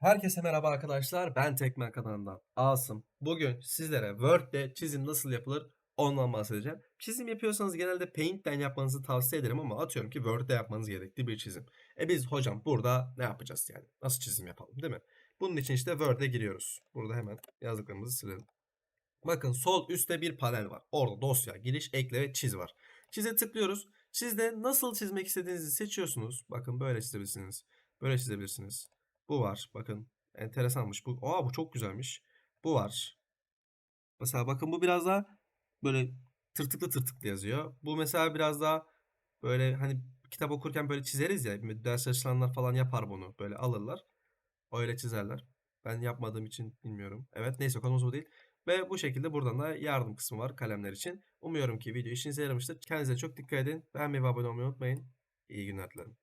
Herkese merhaba arkadaşlar. Ben Tekmen kanalından Asım. Bugün sizlere Word'de çizim nasıl yapılır ondan bahsedeceğim. Çizim yapıyorsanız genelde Paint'ten yapmanızı tavsiye ederim ama atıyorum ki Word'de yapmanız gerekli bir çizim. E biz hocam burada ne yapacağız yani? Nasıl çizim yapalım değil mi? Bunun için işte Word'e giriyoruz. Burada hemen yazdıklarımızı silelim. Bakın sol üstte bir panel var. Orada dosya, giriş, ekle ve çiz var. Çize tıklıyoruz. Siz de nasıl çizmek istediğinizi seçiyorsunuz. Bakın böyle çizebilirsiniz. Böyle çizebilirsiniz. Bu var. Bakın enteresanmış. Bu, aa bu çok güzelmiş. Bu var. Mesela bakın bu biraz daha böyle tırtıklı tırtıklı yazıyor. Bu mesela biraz daha böyle hani kitap okurken böyle çizeriz ya. Ders çalışanlar falan yapar bunu. Böyle alırlar. Öyle çizerler. Ben yapmadığım için bilmiyorum. Evet neyse konumuz bu değil. Ve bu şekilde buradan da yardım kısmı var kalemler için. Umuyorum ki video işinize yaramıştır. Kendinize çok dikkat edin. Beğenmeyi ve abone olmayı unutmayın. İyi günler dilerim.